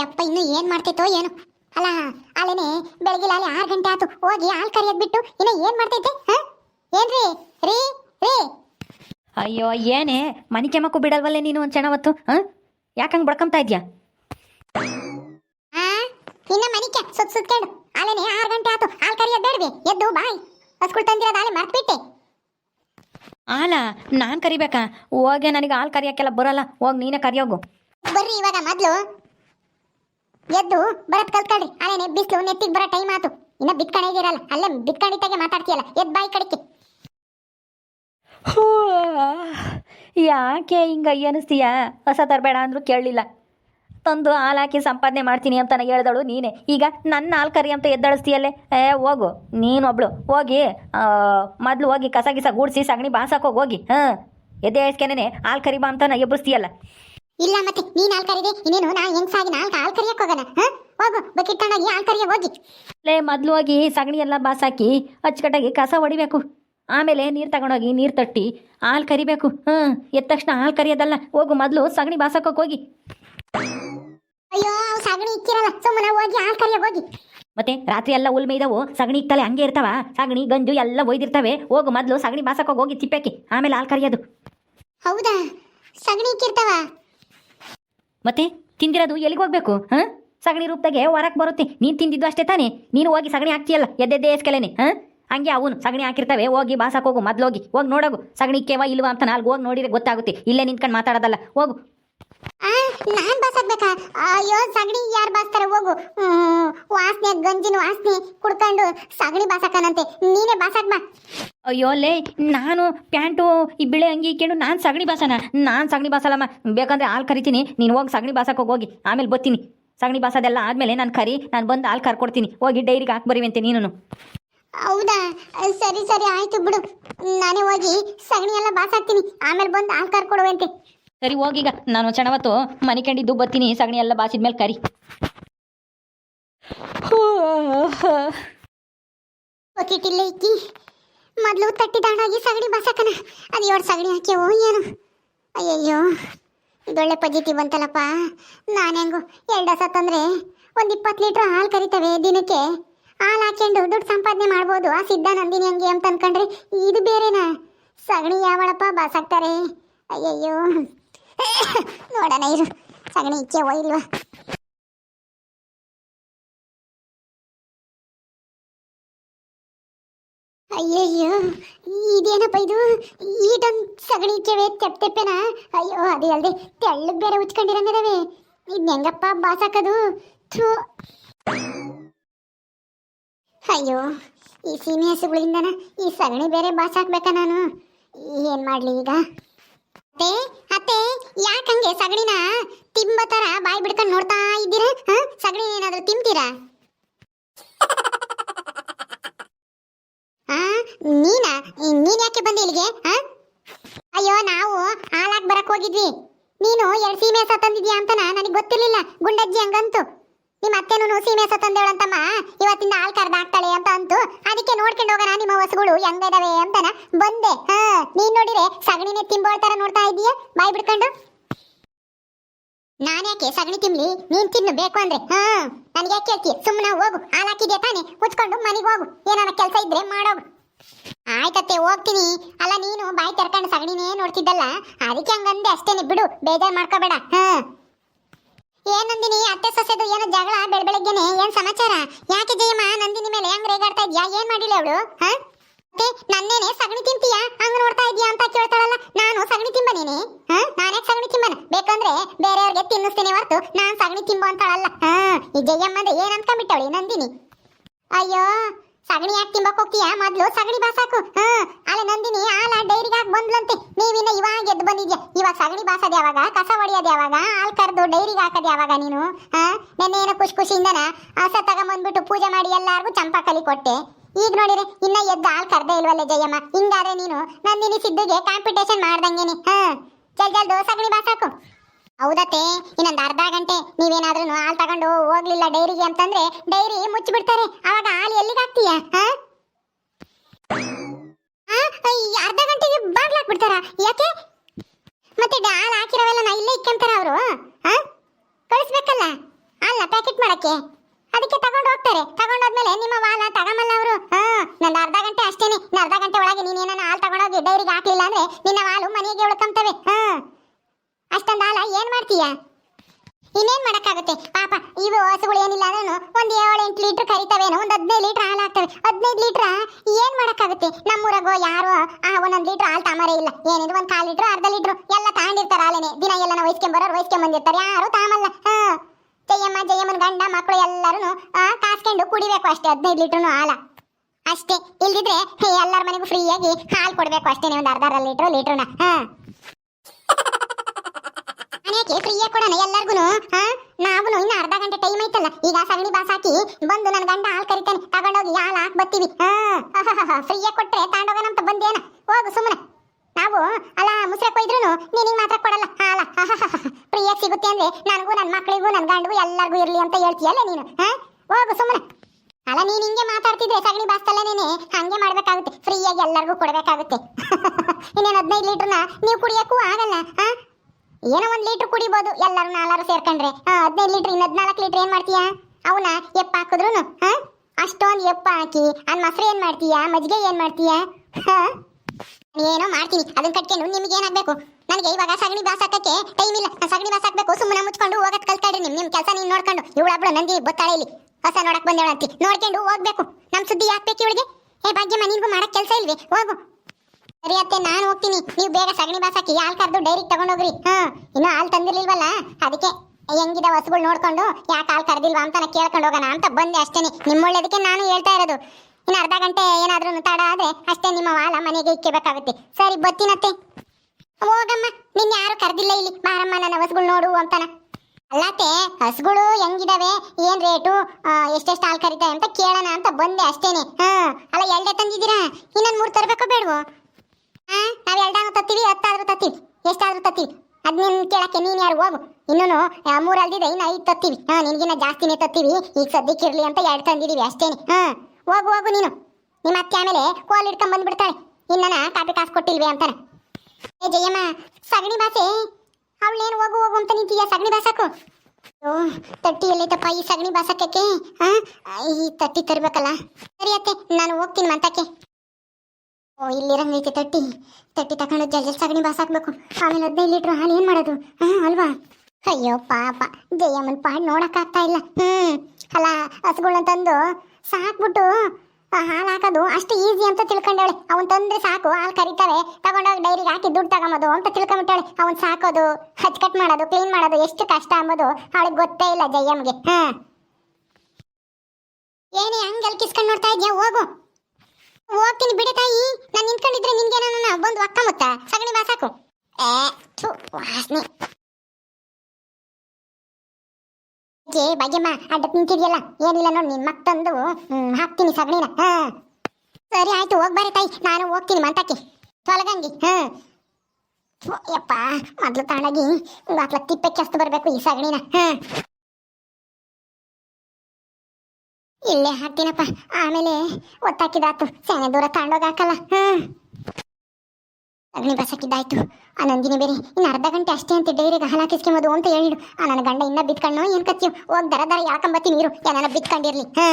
ಯಪ್ಪ ಇನ್ನು ಏನ್ ಮಾಡ್ತೈತೋ ಏನು? ಅಲ್ಲ ಅಲ್ಲೇನೆ ಬೆಳಗ್ಗೆ ಅಲ್ಲಿ ಆರು ಗಂಟೆ ಆಯ್ತು ಹೋಗಿ ಹಾಲು ಕರಿಯೋದ್ ಬಿಟ್ಟು ಇನ್ನು ಏನ್ ಮಾಡ್ತೈತೆ ಹಾಂ? ಏನ್ರಿ? ರೀ ರೀ. ಅಯ್ಯೋ ಏನೇ? ಮನಿ ಕೆಮ್ಮಕ್ಕೂ ಬಿಡಲ್ವಲ್ಲೇ ನೀನು ಒಂದು ಕ್ಷಣ ಹೊತ್ತು ಹಾಂ? ಯಾಕಂಗೆ ಬಡ್ಕೊಂತಾ ಇದ್ಯಾ? ಆ? ಇನ್ನ ಮನಿಕೆ ಸುತ್ ಸುತ್ಕೊಂಡು ಅಲ್ಲೇನೆ ಆರು ಗಂಟೆ ಆತು. ಹಾಲು ಕರಿಯೋದ್ ಬೇಡ್ವಿ. ಎದ್ದು ಬಾಯ್. ಹಸ್ಕುಳ್ ತಂದಿರೋದು ಅಲ್ಲೇ ಮರ್ತ್ಬಿಟ್ಟೆ. ಆಲ ನಾನು ಕರಿಬೇಕಾ? ಹೋಗೆ ನನಗೆ ಹಾಲು ಕರಿಯಕ್ಕೆಲ್ಲ ಬರಲ್ಲ. ಹೋಗಿ ನೀನೇ ಕರಿಯೋಗು. ಬರ್ರಿ ಇವಾಗ ಮೊದ್ಲು. ಎದ್ದು ಬರತ್ ಕಲ್ತ್ಕೊಳ್ರಿ. ಅಲ್ಲೇನೆ ಬಿಸಿಲು, ನೆತ್ತಿಗೆ ಬರೋ ಟೈಮ್ ಆತು. ಇನ್ನ ಬಿತ್ಕೊಂಡಿದ್ದೀರಲ್ಲ ಅಲ್ಲೇ ಬಿತ್ಕೊಂಡಿದ್ದಾಗೆ ಮಾತಾಡ್ತೀಯಲ್ಲ. ಎದ್ ಬಾಯಿ ಕಡಿಕೆ. ಯಾಕೆ ಹಿಂಗೆ ಅನಿಸ್ತೀಯ ಹೊಸ ತರಬೇಡ ಅಂದರೂ ಕೇಳಲಿಲ್ಲ. ತಂದು ಹಾಲು ಹಾಕಿ ಸಂಪಾದನೆ ಮಾಡ್ತೀನಿ ಅಂತ ಹೇಳ್ದಳು ನೀನೇ. ಈಗ ನನ್ನ ಹಾಲು ಕರಿ ಅಂತ ಎದ್ದಳಿಸ್ತೀಯಲ್ಲೇ? ಏ, ಹೋಗು. ನೀನೊಬ್ಳು. ಹೋಗಿ ಮೊದಲು ಹೋಗಿ ಕಸ ಗಿಸ ಗೂಡಿಸಿ, ಸಗಣಿ ಬಾಸಕ್ಕೆ ಹೋಗಿ ಹಾಂ ಎದೆ ಹಾಸ್ಕೆನೇ ಹಾಲು ಕರಿಬಾ ಅಂತ ನಾ ಎಬ್ಬರಿಸ್ತೀಯಲ್ಲ ಇಲ್ಲ ಮತ್ತೆ ನೀನ್ ಹಾಲ್ ಇನ್ನೇನು ನಾ ಹೆಂಗ್ಸಾಗಿ ನಾಲ್ಕು ಹಾಲ್ ಕರಿಯಕ್ ಹೋಗೋಣ ಹ? ಹೋಗು ಬಕೆಟ್ ತಗೊಂಡೋಗಿ ಹಾಲ್ ಕರಿಯ ಹೋಗಿ. ಲೇ ಮೊದಲು ಹೋಗಿ ಸಗಣಿ ಎಲ್ಲ ಬಾಸಾಕಿ ಅಚ್ಚುಕಟ್ಟಾಗಿ ಕಸ ಹೊಡಿಬೇಕು ಆಮೇಲೆ ನೀರು ತಗೊಂಡೋಗಿ ನೀರು ತಟ್ಟಿ ಹಾಲು ಕರಿಬೇಕು. ಹಾಂ ಎದ್ದ ತಕ್ಷಣ ಹಾಲು ಕರಿಯೋದಲ್ಲ ಹೋಗು ಮೊದಲು ಸಗಣಿ ಬಾಸಕ್ಕೆ ಹೋಗಿ. ಅಯ್ಯೋ ಅವ್ ಸಗಣಿ ಇಕ್ಕಿರಲ್ಲ ಸುಮ್ಮನೆ ಹೋಗಿ ಹಾಲ್ ಕರಿಯ ಹೋಗಿ. ಮತ್ತೆ ರಾತ್ರಿ ಎಲ್ಲ ಹುಲ್ ಮೇಯ್ದವು ಸಗಣಿ ಇಕ್ತಲೆ ಹಂಗೆ ಇರ್ತಾವ. ಸಗಣಿ ಗಂಜು ಎಲ್ಲ ಒಯ್ದಿರ್ತವೆ. ಹೋಗು ಮೊದಲು ಸಗಣಿ ಬಾಸಕ್ಕೆ ಹೋಗಿ ತಿಪ್ಪಕ್ಕೆ ಆಮೇಲೆ ಹಾಲು ಕರಿಯೋದು. ಹೌದಾ? ಸಗಣಿ ಇಕ್ಕಿರ್ತಾವ? ಮತ್ತೆ ತಿಂದಿರೋದು ಎಲ್ಲಿಗೆ ಹೋಗ್ಬೇಕು, ಹಾಂ? ಸಗಣಿ ರೂಪದಾಗೆ ಹೊರಕ್ಕೆ ಬರುತ್ತೆ. ನೀನು ತಿಂದಿದ್ದು ಅಷ್ಟೇ ತಾನೇ. ನೀನು ಹೋಗಿ ಸಗಣಿ ಹಾಕ್ತೀಯಲ್ಲ, ಎದ್ದೆದ್ದೆ ಎಸ್ಕೆಲೇನೆ, ಹಾಂ? ಹಂಗೆ ಅವನು ಸಗಣಿ ಹಾಕಿರ್ತವೆ, ಹೋಗಿ ಬಾಸಕ್ಕೆ ಹೋಗು, ಮೊದ್ಲು ಹೋಗಿ. ಹೋಗಿ ನೋಡೋಗು. ಸಗಣಿ ಕೇವ ಇಲ್ವಾ ಅಂತ ನಾಲ್ಕು ಹೋಗಿ ನೋಡಿದ್ರೆ ಗೊತ್ತಾಗುತ್ತೆ. ಇಲ್ಲೇ ನಿಂತ್ಕೊಂಡು ಮಾತಾಡೋದಲ್ಲ. ಹೋಗು. ನಾನ್ ಬೇಕಾ ಅಯ್ಯೋ ಸಗಣಿ ಯಾರು ಬಾಸ್ತಾರೆ? ಹೋಗು. ಹ್ಮ್, ವಾಸನೆ ಗಂಜಿನ ವಾಸನೆ ಕುಡ್ಕೊಂಡು ಸಗಣಿ ಬಾಸಕನಂತೆ ನೀನೇ ಬಾಸಾಕ್ ಬಾ. ಅಯ್ಯೋ ಲೇ ನಾನು ಪ್ಯಾಂಟು ಈ ಬಿಳೆ ಅಂಗಿ ಕೇಳು ನಾನು ಸಗಣಿ ಬಾಸನ ನಾನು ಸಗಣಿ ಬಾಸಲ್ಲಮ್ಮ ಬೇಕಂದ್ರೆ ಹಾಲು ಕರಿತೀನಿ. ನೀನು ಹೋಗಿ ಸಗಣಿ ಬಾಸಕ್ಕೆ ಹೋಗಿ ಆಮೇಲೆ ಬರ್ತೀನಿ ಸಗಣಿ ಬಾಸೋದೆಲ್ಲ ಆದಮೇಲೆ ನಾನು ಕರಿ ನಾನು ಬಂದು ಹಾಲು ಕರ್ಕೊಡ್ತೀನಿ. ಹೋಗಿ ಡೈರಿಗೆ ಹಾಕಿ ಬರೀವಂತೆ ನೀನು ಹೌದಾ? ಸರಿ ಸರಿ ಆಯ್ತು ಬಿಡು. ನಾನೇ ಹೋಗಿ ಸಗಣಿ ಎಲ್ಲ ಬಾಸಾಕ್ತೀನಿ ಆಮೇಲೆ ಬಂದು ಹಾಲ್ ಕರ್ಕೊಡುವಂತೆ. ಸರಿ ಹೋಗೀಗ ನಾನು ಚಣವತ್ತು ಮನೆ ಕಂಡಿದ್ದು ಬತ್ತೀನಿ ಸಗಣಿ ಎಲ್ಲ ಬಾಸಿದ್ಮೇಲೆ ಕರಿ. ಮೊದ್ಲು ಇಕ್ಕಿ. ಮೊದಲು ತಟ್ಟಿದಾಣಾಗಿ ಸಗಣಿ ಬಸಕನ. ಅದು ಎರಡು ಸಗಣಿ ಹಾಕ್ಯವೋ ಏನು. ಅಯ್ಯಯ್ಯೋ ಇದೊಳ್ಳೆ ಪದ್ಧತಿ ಬಂತಲ್ಲಪ್ಪ. ನಾನು ಹೆಂಗು ಎರಡು ಹಸ ಒಂದು ಇಪ್ಪತ್ತು ಲೀಟ್ರ್ ಹಾಲು ಕರಿತವೆ ದಿನಕ್ಕೆ. ಹಾಲು ಹಾಕ್ಯಂಡು ದುಡ್ಡು ಸಂಪಾದನೆ ಮಾಡ್ಬೋದು. ಆ ಸಿದ್ಧ ನಂದಿನಿ ಹಂಗೆ ಅಂತ ಅನ್ಕೊಂಡ್ರೆ ಇದು ಬೇರೆನಾ? ಸಗಣಿ ಯಾವಳಪ್ಪ ಬಾಸಾಕ್ತಾರೆ? ಅಯ್ಯಯ್ಯೋ. ನೋಡೋಣ ಇರು. ಸಗಣಿ ಇಚ್ಚೆವೋ ಇಲ್ವಾ ಅಯ್ಯಯ್ಯೋ, ಇದೇನಪ್ಪ ಇದು? ಈಟೊಂದು ಸಗಣಿ ಕೆವೆ ತೆಪ್ ತೆಪ್ಪೆನ? ಅಯ್ಯೋ, ಅದೇ ಅಲ್ಲದೆ ತೆಳ್ಳಗ್ ಬೇರೆ ಉಚ್ಕೊಂಡಿರಂಗಿದಾವೆ ಇದ್ನ ಹೆಂಗಪ್ಪ ಬಾಸಾಕದು ಥೂ. ಅಯ್ಯೋ, ಈ ಸೀಮೆ ಹಸುಗಳಿಂದನ ಈ ಸಗಣಿ ಬೇರೆ ಬಾಸಾಕ್ಬೇಕಾ ನಾನು? ಏನ್ ಮಾಡ್ಲಿ ಈಗ? ಅತ್ತೆ ಅತ್ತೆ ಯಾಕಂಗೆ ಸಗಣಿನ ತಿಂಬ ತರ ಬಾಯಿ ಬಿಡ್ಕೊಂಡು ನೋಡ್ತಾ ಇದ್ದೀರಾ? ಹ? ಸಗಣಿ ಏನಾದ್ರು ತಿಂತೀರಾ? ಆ, ನೀನಾ? ನೀನ್ ಯಾಕೆ ಬಂದೆ ಇಲ್ಲಿಗೆ? ಹಾ? ಅಯ್ಯೋ, ನಾವು ಹಾಲಾಕ್ ಬರಕ್ ಹೋಗಿದ್ವಿ. ನೀನು ಎರಡು ಸೀಮೆ ತಂದಿದ್ಯಾ ಅಂತನ? ನನಗೆ ಗೊತ್ತಿರ್ಲಿಲ್ಲ. ಗುಂಡಜ್ಜಿ ಹಂಗಂತು. ನಿಮ್ಮ ಅತ್ತೆನೂ ಸೀಮೆ ಹಸ ಇವತ್ತಿಂದ ಹಾಲ್ ಕರ್ದ ಹಾಕ್ತಾಳೆ ಅಂತ ಅಂತು. ಅದಕ್ಕೆ ನೋಡ್ಕೊಂಡು ಹೋಗೋಣ ನಿಮ್ಮ ಹಸುಗಳು. ಹೆಂಗಿದಾವೆ ಅಂತನ ಬಂದೆ. ಹಾ, ನೀನ್ ನೋಡಿದ್ರೆ ಸಗಣಿನೇ ತಿಂಬೋಳ್ ತರ ನೋಡ್ತಾ ಇದೀಯ ಬಾಯ್ ಬಿಡ್ಕೊಂಡು. ನಾನ್ಯಾಕೆ ಸಗಣಿ ತಿನ್ಲಿ? ನೀನ್ ತಿನ್ನು ಬೇಕು ಅಂದ್ರೆ. ಹಾ, ನನ್ಗೆ ಯಾಕೆ ಹೇಳ್ತಿ? ಸುಮ್ಮನೆ ಹೋಗು. ಹಾಲ್ ಹಾಕಿದ್ಯಾ ತಾನೆ? ಮುಚ್ಕೊಂಡು ಮನೆಗೆ ಹೋಗು. ಏನಾರ ಕೆಲಸ ಇದ್ರೆ ಮಾಡೋಗು. ಆಯ್ತತ್ತೆ ಹೋಗ್ತೀನಿ. ಅಲ್ಲ, ನೀನು ಬಾಯಿ ತೆರ್ಕೊಂಡು ಸಗಣಿನೇ ನೋಡ್ತಿದ್ದಲ್ಲ. ಅದಕ್ಕೆ ಹಂಗಂದೆ ಅಷ್ಟೇನೆ. ಬಿಡು, ಬೇಜಾರ್ ಮಾಡ್ಕೋಬೇಡ. ಹಾ. ಏನಂದಿನಿ ಅತ್ತೆ ಸೊಸೆದು ಏನೋ ಜಗಳ, ಬೆಳ ಬೆಳಗ್ಗೆನೆ? ಏನ್ ಸಮಾಚಾರ? ಯಾಕೆ ಜಯಮ್ಮ? ನಂದಿನಿ ಮೇಲೆ ಹೆಂಗ್ ರೇಗಾಡ್ತಾ ಇದ್ಯಾ? ಏನ್ ಮಾಡಿಲ್ಲ ಅವಳು? ನನ್ನೇನೆ ಸಗಣಿ ತಿಂತೀಯಾ? ಹಂಗ ನೋಡ್ತಾ ಇದೀಯಾ ಅಂತ ಕೇಳ್ತಾಳಲ್ಲ. ನಾನು ಸಗಣಿ ತಿಂಬನೇನೆ? ನಾನೇ ಸಗಣಿ ತಿಂಬನ? ಬೇಕಂದ್ರೆ ಬೇರೆಯವ್ರಿಗೆ ತಿನ್ನಿಸ್ತೇನೆ ಹೊರತು ನಾನ್ ಸಗಣಿ ತಿಂಬ ಅಂತಾಳಲ್ಲ. ಈ ಜಯಮ್ಮ ಅಂದ್ರೆ ಏನ್ ಅನ್ಕೊಂಡ್ಬಿಟ್ಟವಳಿ ನಂದಿನಿ? ಅಯ್ಯೋ, ಸಗಣಿ ಯಾಕೆ ತಿಂಬಕ್ ಹೋಗ್ತೀಯಾ? ಮೊದ್ಲು ಸಗಣಿ ಬಾಸಾಕು ಹಾ, ಅಲ್ಲ ನಂದಿನಿ ಹಾಲ ಡೈರಿಗೆ ಹಾಕಿ ಬಂದ್ಲಂತೆ. ನೀವಿನ್ನ ಇವಾಗ ಎದ್ದು ಬಂದಿದ್ಯಾ? ಇವಾಗ ಸಗಣಿ ಬಾಸೋದು ಯಾವಾಗ? ಕಸ ಹೊಡಿಯೋದು ಯಾವಾಗ? ಹಾಲು ಕರೆದು ಡೈರಿಗೆ ಹಾಕೋದು ಯಾವಾಗ ನೀನು? ನೆನ್ನೆ ಏನೋ ಖುಷಿ ಖುಷಿಯಿಂದನ? ಹಸ ತಗೊಂಬಂದ್ಬಿಟ್ಟು ಪೂಜೆ ಮಾಡಿ ಎಲ್ಲಾರ್ಗೂ ಚಂಪಾಕಲಿ ಕೊಟ್ಟೆ. ಈಗ ನೋಡಿದ್ರೆ ಇನ್ನ ಎದ್ದು ಹಾಲು ಕರ್ದೇ ಇಲ್ವಲ್ಲ ಜಯಮ್ಮ? ಹಿಂಗಾದ್ರೆ ನೀನು ನಂದಿನಿ ಸಿದ್ದುಗೆ ಕಾಂಪಿಟೇಷನ್ ಮಾಡ್ದಂಗೆನೆ. ಹಾ? ಜಲ್ ದೋ ಸಗಣಿ ಬಾಸಾಕು ಹೌದತ್ತೆ ಇನ್ನೊಂದು ಅರ್ಧ ಗಂಟೆ. ನೀವೇನಾದ್ರೂ ಹಾಲು ತಗೊಂಡು ಹೋಗ್ಲಿಲ್ಲ ಡೈರಿಗೆ ಅಂತಂದ್ರೆ ಡೈರಿ ಮುಚ್ಚಿಬಿಡ್ತಾರೆ. ಅವಾಗ ಹಾಲು ಎಲ್ಲಿಗೆ ಹಾಕ್ತೀಯ? ಅರ್ಧ ಗಂಟೆಗೆ ಬಾಗ್ಲಾಕ್ಬಿಡ್ತಾರ? ಯಾಕೆ? ಮತ್ತೆ ಡಾಲ್ ಹಾಕಿರೋವೆಲ್ಲ ನಾ ಇಲ್ಲೇ ಇಕ್ಕಂತಾರ ಅವರು ಕಳಿಸ್ಬೇಕಲ್ಲ? ಪ್ಯಾಕೆಟ್ ಮಾಡಕ್ಕೆ. ಅದಕ್ಕೆ ತಗೊಂಡು ಹೋಗ್ತಾರೆ. ತಗೊಂಡೋದ್ಮೇಲೆ ನಿಮ್ಮ ವಾಲ ತಗಮಲ್ಲ ಅವರು. ಹಾ, ನಂದು ಅರ್ಧ ಗಂಟೆ ಅಷ್ಟೇನೆ. ನಾನು ಅರ್ಧ ಗಂಟೆ ಒಳಗೆ ನೀನು ಏನಾನ ಹಾಲು ತಗೊಂಡೋಗಿ ಡೈರಿಗೆ ಹಾಕ್ಲಿಲ್ಲ ಅಂದ್ರೆ ನಿನ್ನ ಹಾಲು ಮನೆಗೆ ಉಳ್ಕೊಂತವೆ. ಹಾ. ಅಷ್ಟೊಂದು ಹಾಲ ಏನ್ ಮಾಡ್ತೀಯ? ಇನ್ನೇನ್ ಮಾಡಕ್ಕಾಗುತ್ತೆ? ಇವು ಹಸುಗಳು ಏನಿಲ್ಲ ಅಂದ್ರೂ ಒಂದು ಏಳು ಎಂಟು ಲೀಟರ್ ಕರಿತವೇನೋ, ಒಂದು ಹದಿನೈದು ಲೀಟರ್ ಹಾಲು ಹಾಕ್ತವೆ. ಹದಿನೈದು ಲೀಟ್ರ್ ಏನು ಮಾಡೋಕ್ಕಾಗುತ್ತೆ? ನಮ್ಮೂರಾಗೋ ಯಾರು, ಆ ಒಂದೊಂದು ಲೀಟರ್ ಹಾಲು ತಾಮರೇ ಇಲ್ಲ. ಏನಿದ್ರು ಒಂದು ಕಾಲು ಲೀಟ್ರ್, ಅರ್ಧ ಲೀಟ್ರ್ ಎಲ್ಲ ತಾಂಡಿರ್ತಾರ ಹಾಲೇನೆ. ದಿನ ಎಲ್ಲ ವಹಿಸ್ಕೊಂಬರೋರು ವಹಿಸ್ಕೊಂಬಂದಿರ್ತಾರೆ ಯಾರು ತಾಮಲ್ಲ. ಜಯಮ್ಮ, ಜಯಮ್ಮನ ಗಂಡ ಮಕ್ಕಳು ಎಲ್ಲರೂ ಕಾಸ್ಕೊಂಡು ಕುಡಿಬೇಕು ಅಷ್ಟೇ ಹದಿನೈದು ಲೀಟ್ರೂ ಹಾಲ. ಅಷ್ಟೇ. ಇಲ್ದಿದ್ರೆ ಎಲ್ಲರ ಮನೆಗೂ ಫ್ರೀಯಾಗಿ ಹಾಲು ಕೊಡ್ಬೇಕು ಅಷ್ಟೇ ಒಂದು ಅರ್ಧ ಅರ್ಧ ಲೀಟರ್ ಲೀಟ್ರನ್ನ ಹಾ. ಮನೆಗೆ ಫ್ರೀಯಾಗಿ ಕೊಡೋಣ ಎಲ್ಲರಿಗೂ ಹಾ ನಾವು ಇನ್ನು ಅರ್ಧ ಗಂಟೆ ಟೈಮ್ ಐತಲ್ಲ, ಈಗ ಸಗಣಿ ಬಾಸ್ ಹಾಕಿ ಬಂದು ನನ್ನ ಗಂಡ ಹಾಲು ಕರಿತಾನೆ, ತಗೊಂಡೋಗಿ ಹಾಲು ಹಾಕಿ ಬರ್ತೀವಿ ಹಾ ಫ್ರೀಯಾಗಿ ಕೊಟ್ರೆ ತಗೊಂಡೋಗೋಣ ಅಂತ ಬಂದೇನ? ಹೋಗು ಸುಮ್ಮನೆ ನಾವು, ಅಲ್ಲ ಮುಸ್ರೆ ಕೊಯ್ದ್ರು ನಿನಗೆ ಮಾತ್ರ ಕೊಡಲ್ಲ, ಹಾಲ. ಫ್ರೀಯಾಗಿ ಸಿಗುತ್ತೆ ಅಂದ್ರೆ ನನಗೂ ನನ್ನ ಮಕ್ಕಳಿಗೂ ನನ್ನ ಗಂಡಿಗೂ ಎಲ್ಲರಿಗೂ ಇರಲಿ ಅಂತ ಹೇಳ್ತೀಯಲ್ಲ ನೀನು, ಹಾ? ಹೋಗು ಸುಮ್ಮನೆ ಅಲ್ಲ, ನೀನ್ ಹಿಂಗೆ ಮಾತಾಡ್ತಿದ್ರೆ ಸಗಣಿ ಬಾಸ್ತಲ್ಲೇನೆ ಹಂಗೆ ಮಾಡ್ಬೇಕಾಗುತ್ತೆ ಫ್ರೀಯಾಗಿ ಎಲ್ಲರಿಗೂ ಕೊಡಬೇಕಾಗುತ್ತೆ. ಇನ್ನೇನು ಹದಿನೈದು ಲೀಟರ್ನ ನೀವು ಕುಡಿಯಕ್ಕೂ ಆಗಲ್ಲ, ಹಾ? ಏನೋ ಒಂದ್ ಲೀಟರ್ ಕುಡಿಬೋದು, ಎಲ್ಲರೂ ನಾಲ್ವರು ಸೇರ್ಕೊಂಡ್ರೆ. ಹದಿನೈದು ಲೀಟರ್ ಇನ್ನು ಹದಿನಾಲ್ಕು ಲೀಟರ್ ಏನ್ ಮಾಡ್ತೀಯಾ? ಅವನ ಎಪ್ಪ ಹಾಕಿದ್ರು ಹಾ? ಅಷ್ಟೊಂದು ಎಪ್ಪ ಹಾಕಿ ಅನ್ ಮೊಸರು ಏನ್ ಮಾಡ್ತೀಯಾ? ಮಜ್ಜಿಗೆ ಏನ್ ಮಾಡ್ತೀಯಾ? ಹಾ? ಏನೋ ಮಾಡ್ತೀನಿ ಅದನ್ನ ಕಟ್ಕೊಂಡು ನಿಮ್ಗೆ ಏನಾಗ್ಬೇಕು ನನಗೆ ಇವಾಗ ಸಗಣಿ ಬಾಸ್ ಹಾಕಕ್ಕೆ ಟೈಮ್ ಇಲ್ಲ. ಸಗಣಿ ಹಾಕ್ಬೇಕು, ಸುಮ್ಮನೆ ಮುಚ್ಕೊಂಡು ಹೋಗತ್ ಕಲ್ತಾಡ್ರಿ ನಿಮ್ ನಿಮ್ ಕೆಲಸ ನೀನ್ ನೋಡ್ಕೊಂಡು. ಇವಳೊಬ್ಳು ನಂದಿ ಇಲ್ಲಿ. ಹೊಸ ನೋಡಕ್ ಬಂದೇಳಂತಿ ನೋಡ್ಕೊಂಡು ಹೋಗ್ಬೇಕು. ನಮ್ ಸುದ್ದಿ ಹಾಕ್ಬೇಕು ಇವಳಿಗೆ? ಏ ಭಾಗ್ಯಮ್ಮ, ನಿನ್ಗೂ ಮಾಡಕ್ ಕೆಲಸ ಇಲ್ವೇ? ಹೋಗು. ಸರಿ ಅತ್ತೆ, ನಾನು ಹೋಗ್ತೀನಿ. ನೀವು ಬೇಗ ಸಗಣಿ ಬಾಸಾಕಿ ಹಾಲು ಕರೆದು ಡೈರಿಗೆ ತಗೊಂಡೋಗ್ರಿ. ಹಾ, ಇನ್ನೂ ಹಾಲು ತಂದಿರ್ಲಿಲ್ವಲ್ಲ? ಅದಕ್ಕೆ ಹೆಂಗಿದೆ ಹಸುಗಳು ನೋಡ್ಕೊಂಡು ಯಾಕೆ ಹಾಲು ಕರೆದಿಲ್ವಾ ಅಂತ ನಾನು ಕೇಳ್ಕೊಂಡು ಹೋಗೋಣ ಅಂತ ಬಂದೆ ಅಷ್ಟೇನೆ. ನಿಮ್ಮ ಒಳ್ಳೇದಕ್ಕೆ ನಾನು ಹೇಳ್ತಾ ಇರೋದು. ಇನ್ನು ಅರ್ಧ ಗಂಟೆ ಏನಾದ್ರೂ ತಡ ಆದ್ರೆ ಅಷ್ಟೇ ನಿಮ್ಮ ವಾಲ ಮನೆಗೆ ಇಕ್ಕಬೇಕಾಗುತ್ತೆ. ಸರಿ ಬತ್ತೀನತ್ತೆ ಹೋಗಮ್ಮ ನಿನ್ನ ಯಾರು ಕರೆದಿಲ್ಲ ಇಲ್ಲಿ? ಬಾರಮ್ಮ, ನನ್ನ ಹಸುಗಳು ನೋಡು ಅಂತಾನ. ಅಲ್ಲತ್ತೆ ಹಸುಗಳು ಹೆಂಗಿದಾವೆ? ಏನ್ ರೇಟು? ಎಷ್ಟೆಷ್ಟು ಹಾಲು ಕರಿತಾವೆ ಅಂತ ಕೇಳೋಣ ಅಂತ ಬಂದೆ ಅಷ್ಟೇನೆ. ಹಾ, ಅಲ್ಲ ಎಲ್ಲೇ ತಂದಿದ್ದೀರಾ? ಇನ್ನೊಂದು ಮೂರು ತರಬೇಕೋ ಬೇಡವೋ? ನಾವ್ ಎರಡಾನು ತತ್ತೀವಿ, ಹತ್ತಾದ್ರೂ ತತ್ತೀವಿ, ಎಷ್ಟಾದ್ರೂ ತತ್ತೀವಿ. ಅದ್ ನಿನ್ ಕೇಳಕ್ಕೆ ನೀನ್ ಯಾರು ಹೋಗು. ಇನ್ನೂನು ಮೂರ್ ಅಲ್ದಿದೆ ಇನ್ನು ಐದು ತತ್ತೀವಿ. ಹಾ ನಿನ್ಗಿನ ಜಾಸ್ತಿನೇ ತತ್ತೀವಿ. ಈಗ ಸದ್ಯಕ್ಕೆ ಇರ್ಲಿ ಅಂತ ಎರಡು ತಂದಿದೀವಿ ಅಷ್ಟೇನೆ. ಹಾ ಹೋಗು ಹೋಗು ನೀನು. ನಿಮ್ಮ ಅತ್ತೆ ಆಮೇಲೆ ಕೋಲ್ ಹಿಡ್ಕೊಂಡ್ ಬಂದ್ಬಿಡ್ತಾಳೆ. ಇನ್ನನ ಕಾಪಿ ಕಾಸು ಕೊಟ್ಟಿಲ್ವೇ ಅಂತಾನೆ. ಏ, ಜಯಮ್ಮ, ಸಗಣಿ ಬಾಸೆ ಅವಳೇನು ಹೋಗು ಹೋಗು ಅಂತ ನಿಂತೀಯ ಸಗಣಿ ಬಾಸಾಕು ಓ ತಟ್ಟಿ ಎಲ್ಲೈತಪ್ಪ ಈ ಸಗಣಿ ಬಾಸಕ್ಕೆ ಹಾ? ಈ ತಟ್ಟಿ ತರ್ಬೇಕಲ್ಲ. ಸರಿ ಅತ್ತೆ, ನಾನು ಹೋಗ್ತೀನಿ ಮಂತಕ್ಕೆ. ಓ ಇಲ್ಲಿರಂಗೈತೆ ತಟ್ಟಿ. ತಟ್ಟಿ ತಗೊಂಡು ಜಲ್ ಜಲ್ ಸಗಣಿ ಬಾಸ್ ಹಾಕ್ಬೇಕು ಆಮೇಲೆ ಹದಿನೈದು ಲೀಟ್ರ್ ಹಾಲು ಏನ್ ಮಾಡೋದು? ಹಾ ಅಲ್ವಾ? ಅಯ್ಯೋ, ಪಾಪ. ಜಯಮ್ಮನ್ ಪಾಡ್ ನೋಡಕ್ ಆಗ್ತಾ ಇಲ್ಲ. ಹ್ಮ್, ಅಲ್ಲ ಹಸುಗಳನ್ನ ತಂದು ಸಾಕ್ಬಿಟ್ಟು ಹಾಲು ಹಾಕೋದು ಅಷ್ಟು ಈಸಿ ಅಂತ ತಿಳ್ಕೊಂಡವಳೆ. ಅವನ್ ತಂದ್ರೆ ಸಾಕು, ಹಾಲು ಕರಿತಾವೆ ತಗೊಂಡೋಗಿ ಡೈರಿಗೆ ಹಾಕಿ ದುಡ್ಡು ತಗೊಂಬೋದು ಅಂತ ತಿಳ್ಕೊಂಬಿಟ್ಟಾಳೆ ಅವನ್ ಸಾಕೋದು ಹಚ್ ಕಟ್ ಮಾಡೋದು, ಕ್ಲೀನ್ ಮಾಡೋದು ಎಷ್ಟು ಕಷ್ಟ ಅಂಬೋದು ಅವಳಿಗೆ ಗೊತ್ತೇ ಇಲ್ಲ ಜಯಮ್ಗೆ. ಹಾ ಏನೇ ಹಂಗೆ ಕಿಸ್ಕೊಂಡ್ ನೋಡ್ತಾ ಇದ್ಯಾ? ಹೋಗು. ಹೋಗ್ತೀನಿ ಬಿಡಿ ತಾಯಿ, ನಾನು ನಿಂತ್ಕೊಂಡಿದ್ರೆ ನಿನ್ಗೆ ನಾನು ಬಂದು ಅಕ್ಕ ಮುತ್ತ. ಸಗಣಿ ಬಾಸಾಕು ಏ, ಥು, ವಾಸನೆ. ಜೇ ಭಾಗ್ಯಮ್ಮ, ಅಡ್ಡಕ್ ನಿಂತಿದ್ಯಲ್ಲ? ಏನಿಲ್ಲ ನೋಡಿ, ನಿನ್ ಮತ್ತೊಂದು ಹಾಕ್ತೀನಿ ಸಗಣಿನ. ಹಾ. ಸರಿ ಆಯ್ತು ಹೋಗ್ಬಾರಿ ತಾಯಿ, ನಾನು ಹೋಗ್ತೀನಿ ಮಂತಕ್ಕೆ. ತೊಲಗಂಗಿ, ಹಾ. ಯಪ್ಪ, ಮೊದ್ಲು ತಾಳಗಿ, ಬಾಕ್ಲ ತಿಪ್ಪೆ ಕೆಸ್ತು ಬರ್ಬೇಕು ಈ ಸಗಣಿನ. ಹಾ. ಇಲ್ಲೇ ಹಾಕ್ತೀನಪ್ಪ. ಆಮೇಲೆ ಒತ್ತಾಕಿದಾತು. ಸಣ್ಣ ದೂರ ಕಾಣೋದಾಕಲ್ಲ ಹ್ಮ್ ಅಗ್ನಿ ಬಸಕ್ಕಿದ್ದಾಯ್ತು. ಆ ನಂದಿನಿ ಬೇರೆ ಇನ್ನು ಅರ್ಧ ಗಂಟೆ ಅಷ್ಟೇ ಅಂತ ಡೈರಿಗೆ ಹಾಲು ಹಾಕಿಸ್ಕೊಂಬೋದು ಅಂತ ಹೇಳಿಡು. ಆ ನನ್ನ ಗಂಡ ಇನ್ನ ಬಿತ್ಕೊಂಡು ಏನು ಕತ್ತೀವಿ ಹೋಗಿ ದರ ದರ ಯಾಕಂಬತ್ತಿ ನೀರು. ಏನಾನ ಬಿತ್ಕೊಂಡಿರ್ಲಿ ಹಾ.